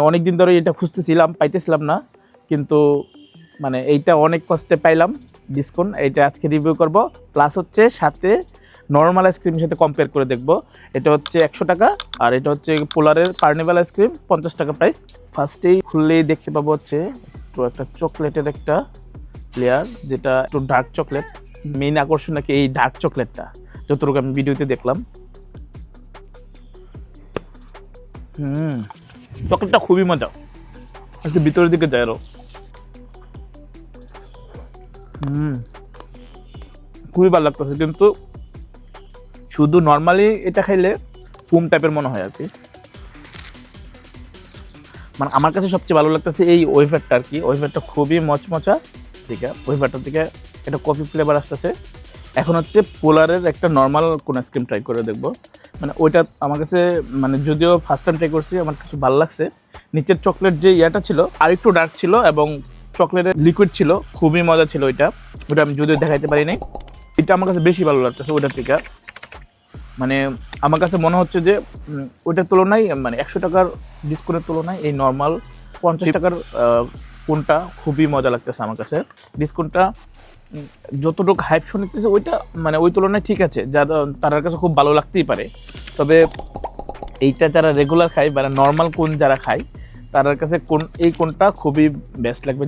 অনেক দিন ধরে এটা খুঁজতেছিলাম, পাইতেছিলাম না, কিন্তু মানে এইটা অনেক কষ্টে পাইলাম ডিসকাউন্ট এইটা আজকে রিভিউ করব। প্লাস হচ্ছে সাথে নর্মাল আইসক্রিমের সাথে কম্পেয়ার করে দেখব। এটা হচ্ছে একশো টাকা, আর এটা হচ্ছে পোলারের কার্নিভাল আইসক্রিম পঞ্চাশ টাকা প্রাইস ফার্স্টেই খুললেই দেখতে পাবো হচ্ছে তো একটা চকলেটের একটা লেয়ার যেটা একটু ডার্ক চকলেট মেইন আকর্ষণ নাকি এই ডার্ক চকলেটটা যতটুকু আমি ভিডিওতে দেখলাম। হুম। চকলেটটা খুবই মজা। একটু ভিতরের দিকে যায় আরও হুম। খুবই ভালো লাগতেছে, কিন্তু শুধু নর্মালি এটা খাইলে ফুম টাইপের মনে হয় আর কি। মানে আমার কাছে সবচেয়ে ভালো লাগতেছে এই ওয়েফারটা আর কি। ওয়েফারটা খুবই মচমচা, ঠিক আছে? ওয়েফারটার দিকে একটা কফি ফ্লেভার আসতেছে। এখন হচ্ছে পোলারের একটা নর্মাল কোন আইসক্রিম ট্রাই করে দেখব। মানে ওইটা আমার কাছে মানে যদিও ফার্স্ট টাইম ট্রাই করছি আমার কিছু ভালো লাগছে। নিচের চকলেট যে ইয়াটা ছিল আর একটু ডার্ক ছিল এবং চকলেটের লিকুইড ছিল খুবই মজা ছিল ওইটা। ওটা আমি যদিও দেখাইতে পারি নাই। এটা আমার কাছে বেশি ভালো লাগতেছে ওইটার থেকে। মানে আমার কাছে মনে হচ্ছে যে ওইটার তুলনায় মানে একশো টাকার ডিসকাউন্টের তুলনায় এই নর্মাল পঞ্চাশ টাকার কোনটা খুবই মজা লাগতেছে আমার কাছে। ডিসকাউন্টটা যতটুকু হাইপ শুনতেছে, ওইটা মানে ওই তুলনায় ঠিক আছে। যারা তার কাছে খুব ভালো লাগতেই পারে। তবে এইটা যারা রেগুলার খায় মানে নর্মাল কোন যারা খায় তার কাছে কোন, এই কোনটা খুবই বেস্ট লাগবে।